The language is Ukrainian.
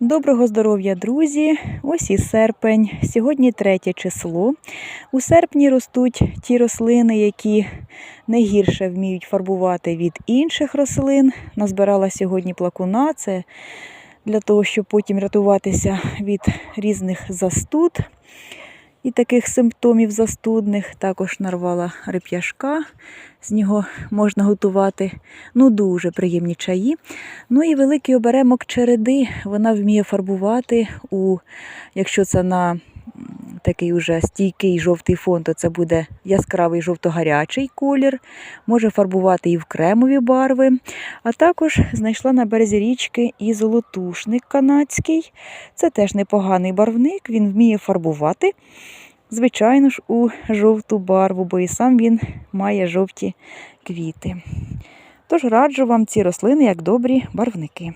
Доброго здоров'я, друзі! Ось і серпень. Сьогодні третє число. У серпні ростуть ті рослини, які не гірше вміють фарбувати від інших рослин. Назбирала сьогодні плакуна. Це для того, щоб потім рятуватися від різних застуд і таких симптомів застудних. Також нарвала реп'яшка. З нього можна готувати ну, дуже приємні чаї. Ну і великий оберемок череди. Вона вміє фарбувати, у, якщо це на такий уже стійкий жовтий фон, то це буде яскравий жовто-гарячий колір. Може фарбувати і в кремові барви. А також знайшла на березі річки і золотушник канадський. Це теж непоганий барвник, він вміє фарбувати. Звичайно ж, у жовту барву, бо і сам він має жовті квіти. Тож раджу вам ці рослини як добрі барвники.